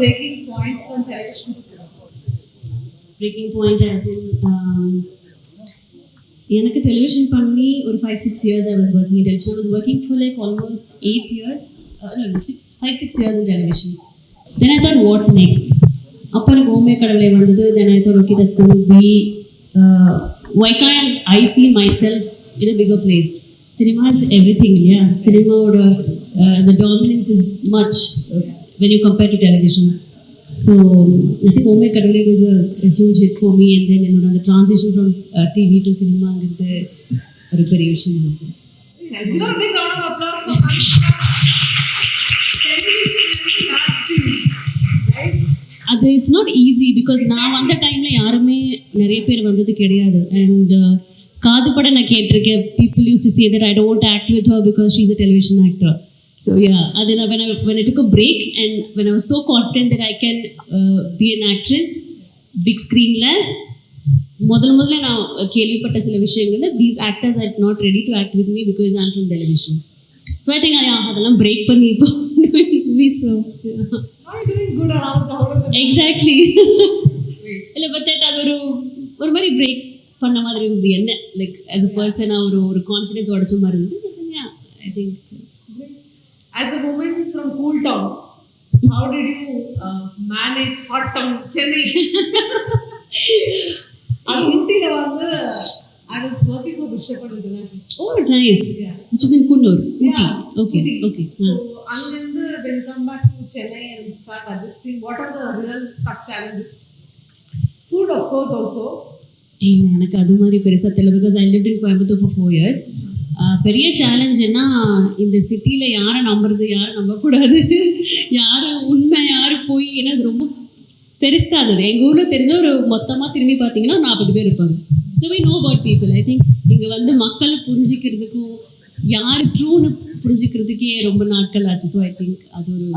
breaking point from television to cinema? Breaking point as in um, எனக்கு television பண்ணி ஒரு five six years I was working television I was working for like almost eight years six five six years in television then I thought what next அப்போ எனக்கு ஓமே கடவுளை வந்தது then I thought okay that's gone be why can I see myself in a bigger place cinema is everything இல்லையா சினிமாவோட the dominance is much when you compare So television so I think was a, a, huge hit for me, and then then know அந்த transition from uh, TV to to cinema and the reparation. Nice. Give a big round of applause for அது it's not easy because நான் வந்த டைமில் யாருமே நிறைய பேர் வந்தது கிடையாது அண்ட் uh, காது பட நான் கேட்டிருக்கேன் people use to say that I don't act with her because she's a television actor so yeah அது நான் when when I took a break and when I was so confident that I can be an actress big ஸ்க்ரீனில் முதல்ல முதல்ல நான் கேள்விப்பட்ட சில விஷயங்கள் these actors are not ready to act with me because I'm from television so I think அதெல்லாம் break பண்ணி இப்போ so How are you doing good around the whole of the exactly இல்லை பட் தட் அது ஒரு ஒரு மாதிரி break பண்ண மாதிரி இருந்தது. என்ன? லைக் ஆஸ் அ பர்சனாக ஒரு ஒரு கான்ஃபிடென்ஸ் உடச்ச மாதிரி இருந்தது. I think As a woman from Cool Town, how did you uh, manage hot town Chennai? அது ஊட்டியில வந்து I was working for Bishopad International. O nice Yeah. Which is in Coonoor Ooty Yeah, okay Ooty. Okay So, அங்கிருந்து when you come back to Chennai and start adjusting, what are the real tough challenges? Food, of course, also. இல்லை எனக்கு அது மாதிரி பெருசாக தெரியல because I live in Coimbatore for four years பெரிய சேலஞ்சுன்னா இந்த சிட்டியில் யாரை நம்புறது யாரை நம்பக்கூடாது? யார் உண்மை யார் போய் ஏன்னா அது ரொம்ப பெருசாக இருந்தது. எங்கள் ஊரில் தெரிஞ்ச ஒரு மொத்தமாக திரும்பி பார்த்தீங்கன்னா நாற்பது பேர் இருப்பாங்க. So we know about people I think இங்கே வந்து மக்களை புரிஞ்சிக்கிறதுக்கும் யார் ட்ரூன்னு புரிஞ்சிக்கிறதுக்கே ரொம்ப நாட்கள் ஆச்சு. ஸோ ஐ திங்க் அது ஒரு.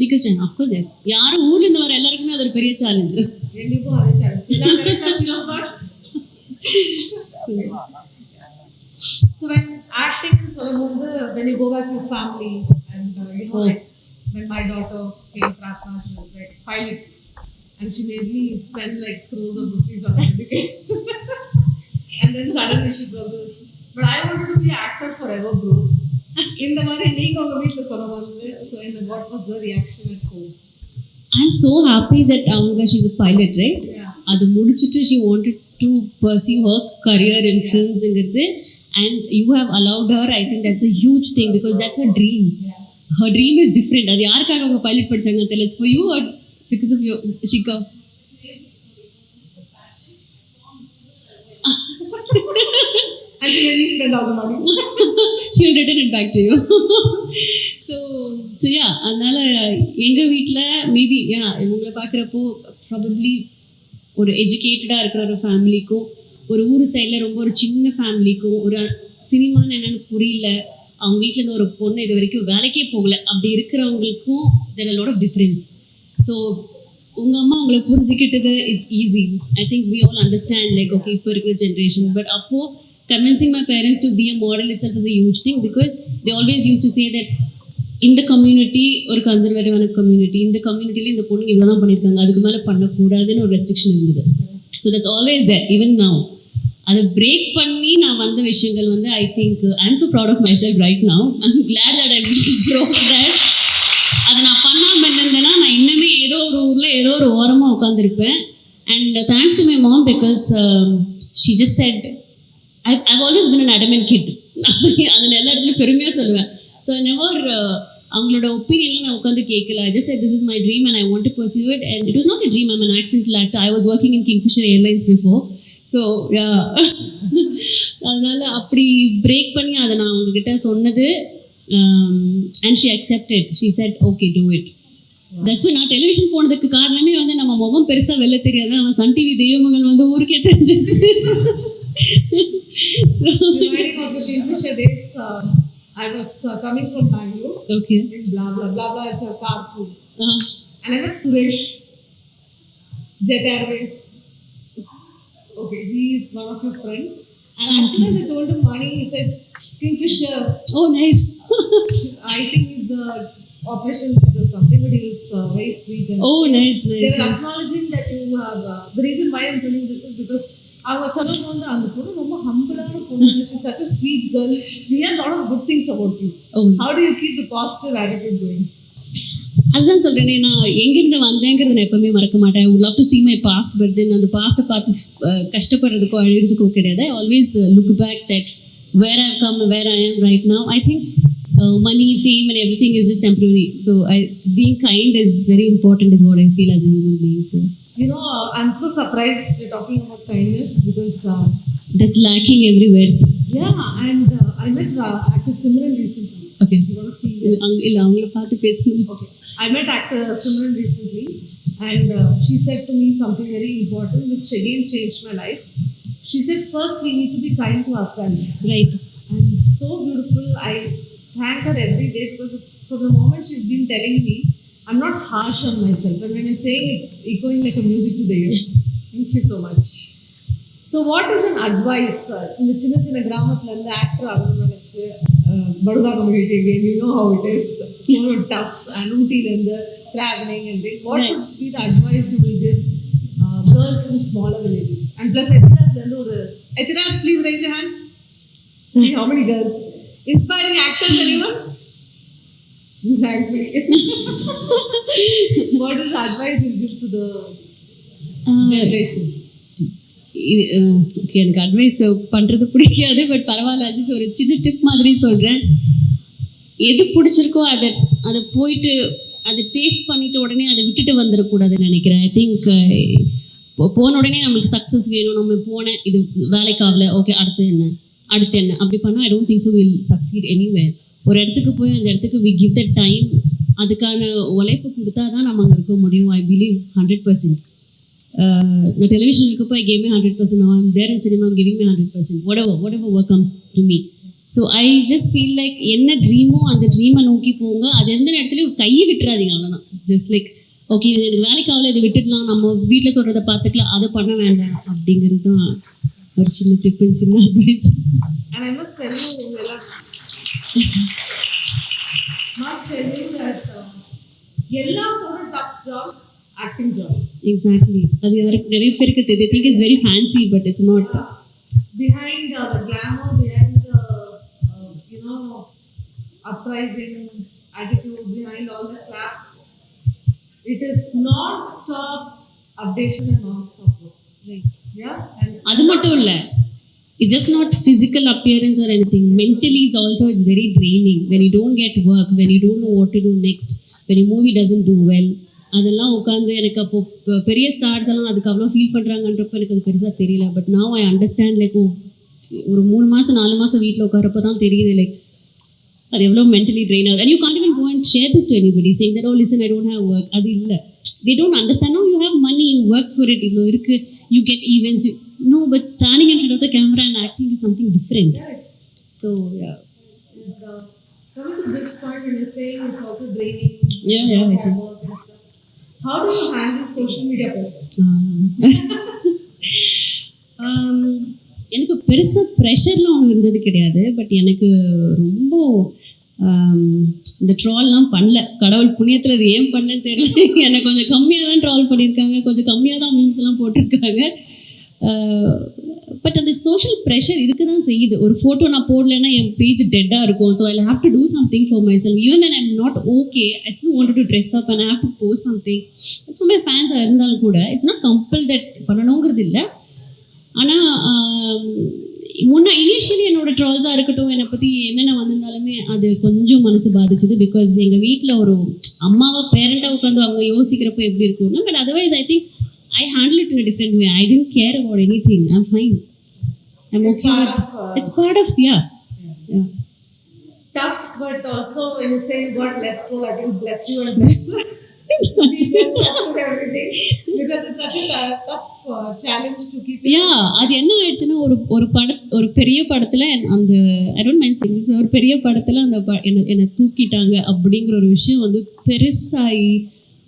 பிகாஸ் அஃப்கோர்ஸ் எஸ் யாரும் ஊர்லேருந்து வர எல்லாருக்குமே அது ஒரு பெரிய challenge So when acting is சொல்லும்போது when you go back to your family and uh, you know Oh. like when my daughter came Prasna she was like pilot and she made me spend like crores of rupees on education and then suddenly she goes but I wanted to be an actor forever bro இந்த மாதிரி நீங்க உங்க வீட்டுல சொன்ன வந்து so in the, what was the reaction at home I'm so happy that அவங்க she's a pilot right yeah அது முடிச்சுட்டு she wanted to pursue her career in ஃபிலிம்ஸுங்கிறது and you have allowed her I think that's a huge thing because that's a dream yeah her dream is different அது யாருக்காக அவங்க pilot படிச்சாங்க தெரியல for you or because of you Shikha and she really spend all the money she'll return it back to you so so yeah அதனால் எங்கள் வீட்டில் maybe yeah இவங்களை பார்க்குறப்போ ப்ராபப்ளி ஒரு எஜுகேட்டடாக இருக்கிற ஒரு ஃபேமிலிக்கும் ஒரு ஊர் சைடில் ரொம்ப ஒரு சின்ன ஃபேமிலிக்கும் ஒரு சினிமான்னு என்னென்னு புரியல. அவங்க வீட்டில் இருந்து ஒரு பொண்ணு இது வரைக்கும் வேலைக்கே போகல. அப்படி இருக்கிறவங்களுக்கும் there lot of difference so உங்கள் அம்மா உங்களை புரிஞ்சுக்கிட்டது it's easy I think we all understand like okay இப்போ இருக்கிற ஜென்ரேஷன் பட் அப்போது convincing my parents to be model model itself is a huge thing because they always use to say that இந்த community ஒரு கன்சர்வேட்டிவான community இந்த கம்யூனிட்டியில் இந்த பொண்ணுங்க இவ்வளோ தான் பண்ணியிருக்காங்க அதுக்கு மேலே பண்ணக்கூடாதுன்னு ஒரு ரெஸ்ட்ரிக்ஷன் இருந்தது. So that's always there even now அதை பிரேக் பண்ணி நான் வந்த விஷயங்கள் வந்து I think I am so proud of myself right now I'm glad that I broke that அதை நான் பண்ணாமல் இருந்தேன்னா நான் இன்னுமே ஏதோ ஒரு ஊரில் ஏதோ ஒரு ஓரமாக உட்காந்துருப்பேன் and thanks to my mom because she just said I I've always been an adamant kid அதில் எல்லா இடத்துலையும் பெருமையாக சொல்லுவேன். ஸோ நெவர் uh, அவங்களோட ஒப்பீனியன்லாம் நான் உட்காந்து கேட்கல. I just this is my dream and I want to pursue it and it was not a dream I'm an accidental act I was working in Kingfisher Airlines before so அதனால் அப்படி break பண்ணி அதை நான் உங்ககிட்ட சொன்னது and she accepted she said okay do it that's நான் television போனதுக்கு காரணமே வந்து நம்ம முகம் பெருசாக வெளில தெரியாது. நம்ம சன் டிவி தெய்வமகள் வந்து ஊருக்கே தெரிஞ்சிச்சு um, I was uh, coming from Bangalore. Okay in blah blah blah blah. It's a carpool, and I met Suresh, Jet Airways. Okay, he is one of your friends. And as soon as I told him money, he said Kingfisher. Oh nice I think he's the operations because something, but he was uh, very sweet. And oh nice they nice were acknowledging that you have. Uh, the reason why I'm telling this is because அவங்க சொல்லும் போது அந்த பொண்ணு ரொம்ப ஹம்பிளான பொண்ணு she's such a sweet girl we hear a lot of good things about you O how do you keep the positive attitude going அதுதான் சொல்றேனே நான் எங்கிருந்து வந்தேங்கிறத நான் எப்பவுமே மறக்க மாட்டேன் I love to see my past but then அந்த பாஸ்ட்டை பார்த்து அஹ், கஷ்டப்படுறதுக்கோ அழுகிறதுக்கோ கிடையாது I always look back that where I come where I am right now I think money fame and everything is just temporary so I being kind is very important is what I feel as a human being so you know uh, i'm so surprised you're talking about kindness because uh, that's lacking everywhere yeah and uh, i met uh, actor simran recently okay you want to see இல்லை அவங்கள பார்த்து பேசணும் Okay. I met actor Simran recently, and uh, she said to me something very important, which again changed my life. She said, first we need to be kind to ourselves. Right And so beautiful. I thank her every day because from the moment she's been telling me, I'm not harsh on myself. And when I'm saying it's echoing like a music to the ear. Thank you so much. So what is an advice இந்த சின்ன சின்ன கிராமத்துல இருந்து actor ஆகணும்னு நினச்சி Badaga community again you know how it is so tough and ஊட்டியிலேருந்து travelling and things. what Right. would be the advice you will give uh, girls from smaller villages and plus எத்திராஜ்லேருந்து ஒரு Ethiraj please raise your hands See how many girls inspiring actors anyone you thank me what is the advice you give to the generation okay எனக்கு advice பண்ணுறது பிடிக்காது but பரவாயில்ல அது ஒரு சின்ன tip மாதிரி சொல்கிறேன் எது பிடிச்சிருக்கோ அதை அதை போயிட்டு அதை டேஸ்ட் பண்ணிட்டு உடனே அதை விட்டுட்டு வந்துடக்கூடாதுன்னு நினைக்கிறேன். ஐ திங்க் uh, போன உடனே நம்மளுக்கு சக்ஸஸ் வேணும். நம்ம போனேன் இது வேலைக்காகல ஓகே அடுத்து என்ன? அடுத்து என்ன? அப்படி பண்ணால் I don't think so will succeed anywhere ஒரு இடத்துக்கு போய் அந்த இடத்துக்கு வி கிவ் த டைம் அதுக்கான உழைப்பு கொடுத்தா தான் நம்ம அங்கே இருக்க முடியும் ஐ பிலீவ் ஹண்ட்ரட் பர்சன்ட் நான் டெலிவிஷன் இருக்கப்போ I gave hundred percent am there in cinema giving may hundred percent whatever whatever work comes to me so I just feel like என்ன ட்ரீமோ அந்த ட்ரீமை நோக்கி போங்க. அது எந்த இடத்துலையும் கையை விட்டுறாதீங்க அவ்வளோதான் ஜஸ்ட் லைக் ஓகே இது எனக்கு வேலைக்கு ஆகல இதை விட்டுடலாம். நம்ம வீட்டில் சொல்கிறத பார்த்துக்கலாம். அதை பண்ண வேண்டாம். அப்படிங்கிறது தான் ஒரு சின்ன டிப் சின்ன அட்வைஸ் எல்லாத்தோட. எக்ஸாக்ட்லி அது யாருக்கு நிறைய பேருக்கு தெரியும் think it's very fancy but it's not Behind uh, the glamour, behind the, uh, you know, uprising attitude, behind all the claps, it is non-stop updation and non-stop work. Yeah? And அது மட்டும் இல்லை it's just not physical appearance or anything mentally it's also it's very draining when you don't get work when you don't know what to do next when you movie doesn't do well அதெல்லாம் உட்காந்து எனக்கு அப்போ பெரிய stars எல்லாம் அதுக்கு அவ்வளோ feel பண்ணுறாங்கன்றப்ப எனக்கு அது பெருசாக தெரியல but now I understand like oh ஒரு மூணு மாதம் நாலு மாதம் வீட்டில் உட்காரப்போ தான் தெரியுது லைக் அது எவ்வளோ மென்டலி ட்ரெயின் ஆகுது and you can't even go and share this to anybody saying that oh listen I don't have work அது இல்லை don't understand no you have money you work for it இவ்வளோ இருக்கு you get events you, no but standing in front of the camera and acting is something different so yeah And, uh, coming to this point, when you're saying it's also draining, Yeah, yeah, it is. How do you handle social media? Um, எனக்கு பெருசாக ப்ரெஷர்லாம் ஒன்றும் இருந்தது கிடையாது but எனக்கு ரொம்ப இந்த ட்ரால்லாம் பண்ணல. கடவுள் புண்ணியத்தில் அது ஏன் பண்ணேன்னு தெரியல. எனக்கு கொஞ்சம் கம்மியாக தான் ட்ரால் பண்ணியிருக்காங்க கொஞ்சம் கம்மியாக தான் மீன்ஸ்லாம் போட்டிருக்காங்க. பட் அந்த சோஷியல் ப்ரெஷர் இதுக்கு தான் செய்யுது. ஒரு ஃபோட்டோ நான் போடலைன்னா என் பேஜ் டெட்டாக இருக்கும். So I have to do something for myself even I I'm not okay I still want to dress up and have to post something it's my ஃபேன்ஸாக இருந்தாலும் கூட இட்ஸ் நாட் கம்பல் தட் பண்ணணுங்கிறது இல்லை. ஆனால் முன்ன initially என்னோட ட்ரால்ஸாக இருக்கட்டும் என்னை பற்றி என்னென்ன வந்திருந்தாலுமே அது கொஞ்சம் மனசு பாதிச்சது. பிகாஸ் எங்கள் வீட்டில் ஒரு அம்மாவை பேரண்ட்டாக உட்காந்து அவங்க யோசிக்கிறப்போ எப்படி இருக்கும்னு but otherwise I think I handle it in different way I tend care about anything I'm fine I'm okay part of, uh, it's part of yeah Tough, but also when you're saying God bless you, I think bless you and bless you. Be blessed with everything. Because it's such a uh, tough uh, challenge to keep it. Yeah அது என்ன ஆயிடுச்சுன்னா ஒரு ஒரு பட ஒரு பெரிய படத்தில் அந்த ஐ டோன்ட் மைண்ட் சிங்கிஸ் ஒரு பெரிய படத்தில் அந்த என்னை என்னை தூக்கிட்டாங்க அப்படிங்கிற ஒரு விஷயம் வந்து பெருசாகி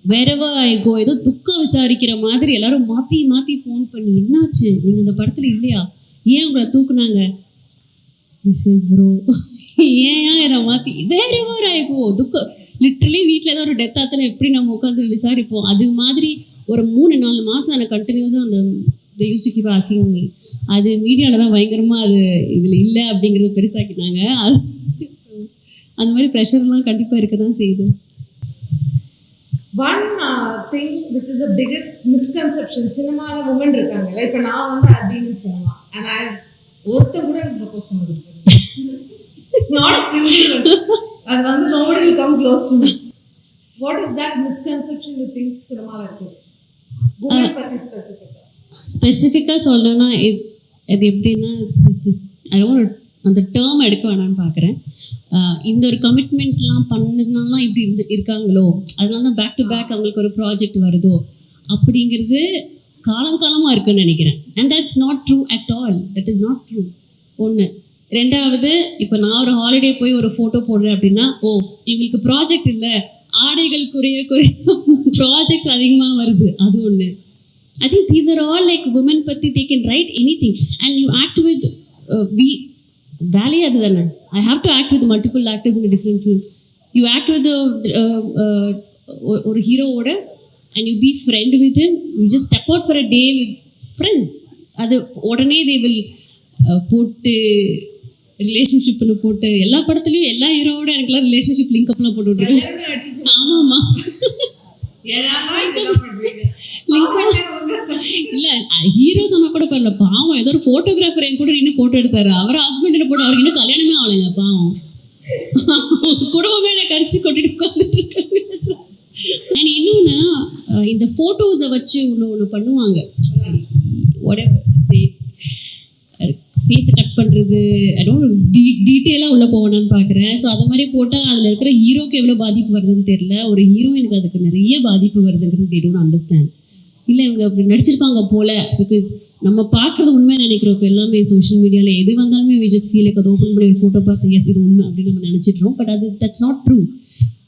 வேறவா ஐகோ ஏதோ துக்கம் விசாரிக்கிற மாதிரி எல்லாரும் மாற்றி மாற்றி ஃபோன் பண்ணி என்னாச்சு? நீங்கள் இந்த படத்தில் இல்லையா? ஏன் உங்களை தூக்குனாங்க? ப்ரோ ஏன் என்னை மாற்றி வேறவா ஐகோ துக்கம் லிட்ரலி வீட்டில் ஏதோ ஒரு டெத் ஆத்தனை எப்படி நம்ம உட்காந்து விசாரிப்போம்? அது மாதிரி ஒரு மூணு நாலு மாதம் எனக்கு கண்டினியூஸாக அந்த use to keep asking me அது மீடியாவில் தான் பயங்கரமாக அது இதில் இல்லை அப்படிங்கிறத பெருசாக்கிட்டாங்க. அது அந்த மாதிரி ப்ரெஷர்லாம் கண்டிப்பாக இருக்க தான் செய்யுது. One thing which is the biggest misconception சினிமாவில் உமன் இருக்காங்கல்ல இப்போ நான் வந்து அப்படின்னு சினிமா அண்ட் ஐ ஒருத்தன் கூட எனக்கு ப்ரொபோஸ் பண்ணது நாட் அது வந்து nobody will come close to me what is that misconception you think சினிமாவில் இருக்கு? உமன் பற்றி ஸ்பெசிஃபிக்காக ஸ்பெசிஃபிக்காக சொல்லணும்னா இது இது எப்படின்னா திஸ் திஸ் ஐ டோன்ட் அந்த டேர்ம் எடுக்க வேணாம்னு பார்க்குறேன் இந்த ஒரு கமிட்மெண்ட்லாம் பண்ணதுனால இப்படி இருந்து இருக்காங்களோ? அதனால தான் பேக் டு பேக் அவங்களுக்கு ஒரு ப்ராஜெக்ட் வருதோ? அப்படிங்கிறது காலங்காலமாக இருக்குன்னு நினைக்கிறேன். And that's not true at all that is not true ஒன்று ரெண்டாவது இப்போ நான் ஒரு ஹாலிடே போய் ஒரு ஃபோட்டோ போடுறேன் அப்படின்னா ஓ இவங்களுக்கு ப்ராஜெக்ட் இல்லை. ஆடைகள் குறைய குறைய ப்ராஜெக்ட்ஸ் அதிகமாக வருது. அது ஒன்று I think these are all like women பத்தி they can write anything. And you act with uh, we வேலையே அதுதானே I have to act with multiple actors in different film you act with ஒரு ஹீரோவோட and you be friend with you just step out for a day with friends அது உடனே they will போட்டு ரிலேஷன்ஷிப்னு போட்டு எல்லா படத்துலையும் எல்லா ஹீரோவோட எனக்குலாம் ரிலேஷன்ஷிப் லிங்க் அப்லாம் போட்டு விட்ருக்கேன் ஆமாம்மா. இல்ல ஹீரோ சொன்னா கூட பரவாயில்ல. பாவம் ஏதோ ஒரு போட்டோகிராஃபர் என் கூட நின்று போட்டோ எடுத்தாரு. அவர் ஹஸ்பண்ட் போட்டு அவருக்கு இன்னும் கல்யாணமே ஆகலைங்க பாவம். குடும்பமே எனக்கு அடிச்சு கொட்டிட்டு உட்காந்துட்டு இருக்காங்க. அண்ட் இன்னொன்று இந்த ஃபோட்டோஸை வச்சு ஒன்று ஒன்று பண்ணுவாங்க. ஃபேஸை கட் பண்ணுறது அதுவும் டீ டீட்டெயிலாக உள்ளே போகணும்னு பார்க்குறேன் ஸோ அது மாதிரி போட்டால் அதில் இருக்கிற ஹீரோக்கு எவ்வளோ பாதிப்பு வருதுன்னு தெரில ஒரு ஹீரோயினுக்கு அதுக்கு நிறைய பாதிப்பு வருதுங்கிறது தே டோன்ட் அண்டர்ஸ்டாண்ட் இல்லை இவங்க அப்படி நடிச்சிருப்பாங்க போல பிகாஸ் நம்ம பார்க்குறது உண்மை நினைக்கிறோம். இப்போ எல்லாமே சோஷியல் மீடியாவில் எது வந்தாலுமே வி ஜஸ்ட் ஃபீல் அதை ஓப்பன் பண்ணி ஒரு ஃபோட்டோ பார்த்து எஸ் இது உண்மை அப்படின்னு நம்ம நினச்சிட்றோம். பட் அது தட்ஸ் நாட் ட்ரூ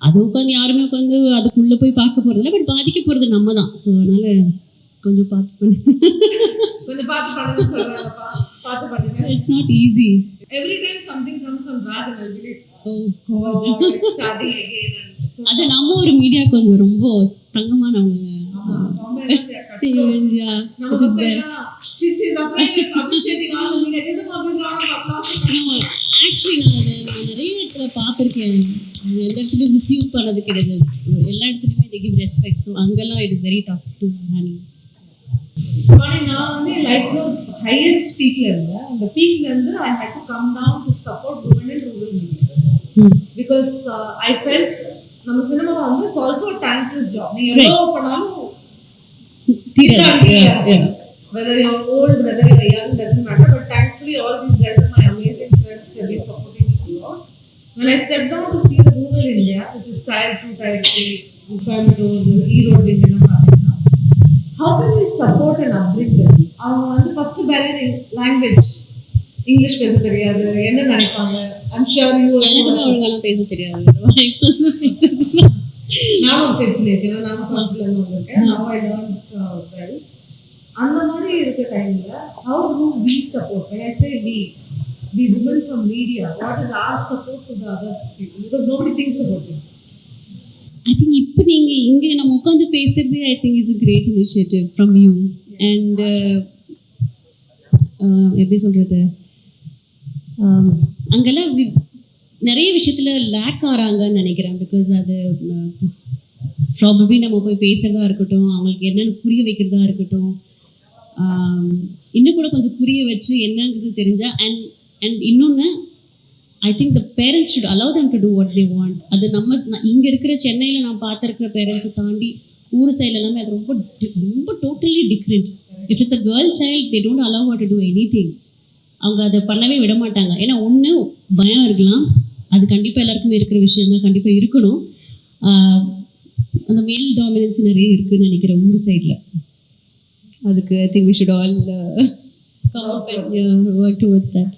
அது உட்காந்து யாருமே உட்காந்து அதுக்குள்ளே போய் பார்க்க போகிறதில்ல பட் பாதிக்க போகிறது நம்ம தான். ஸோ அதனால் கொஞ்சம் பார்த்து பண்ணி கொஞ்சம் பார்த்து பண்ணுங்க it's not easy every time something comes Raj and I believe oh and அது நம்ம ஒரு மீடியா கொஞ்சம் ரொம்ப தங்கமானவங்க. Is ஆக்சுவலி நான் அதை நான் நிறைய இடத்துல பார்த்துருக்கேன். எந்த இடத்துலையும் மிஸ்யூஸ் பண்ணது கிடையாது. எல்லா இடத்துலையுமே they give respect. ஸோ அங்கெல்லாம் it is very tough to handle நான் வந்து லைஃப்ல ஹையஸ்ட் பீக்ல இருந்தேன் அந்த பீக்ல இருந்து I had to come down to support media. Because I felt நம்ம சினிமா வந்து இட்ஸ் ஆல்சோ தேங்க்லெஸ் ஜாப் நீங்க எவ்வளோ பண்ணாலும் தீராது whether you're old, whether you're young, doesn't matter. But thankfully, all these guys are my amazing friends. They've been supporting me a lot. When I stepped down to see the rural India, which is tier two, tier three, Coimbatore, Erode, இதெல்லாம் பார்த்தீங்கன்னா, how can we support and upbring them? அவங்க வந்து first barrier language. English பேச தெரியாது என்ன நினைப்பாங்க I'm sure you எனக்குமே ஒழுங்காலாம் பேச தெரியாது பேசுறது நானும் பண்ணியிருக்கேன் நானும் இருந்து வந்திருக்கேன். ஐ லேர்ன் வெல் அந்த மாதிரி இருக்க டைம்ல how do we support i say we the women from media what is our support to the other people? Because nobody thinks about it. I think இப்போ நீங்கள் இங்கே நம்ம உட்காந்து பேசுறது I think it's great initiative from you and எப்படி சொல்கிறது அங்கெல்லாம் we- நிறைய விஷயத்தில் லேக் ஆகிறாங்கன்னு நினைக்கிறேன் பிகாஸ் அது ப்ராபப்ளி நம்ம போய் பேசுகிறதா இருக்கட்டும் அவங்களுக்கு என்னென்னு புரிய வைக்கிறதா இருக்கட்டும் இன்னும் கூட கொஞ்சம் புரிய வச்சு என்னங்கிறது தெரிஞ்சால் அண்ட் அண்ட் இன்னொன்று I think the parents should allow them to do what they want அது நம்ம இங்கே இருக்கிற சென்னையில் நான் பார்த்துருக்கிற பேரண்ட்ஸை தாண்டி ஊர் சைடில் எல்லாமே அது ரொம்ப ரொம்ப totally different it is a girl child they don't allow to do anything அவங்க அதை பண்ணவே விட மாட்டாங்க. ஏன்னா ஒன்று பயம் இருக்கலாம். அது கண்டிப்பாக எல்லாருக்குமே இருக்கிற விஷயம் தான் கண்டிப்பாக இருக்கணும் அந்த மேல் டாமினன்ஸ் நிறைய இருக்குன்னு நினைக்கிறேன் ஊர் சைடில் அதுக்கு I think we should all come up and work towards that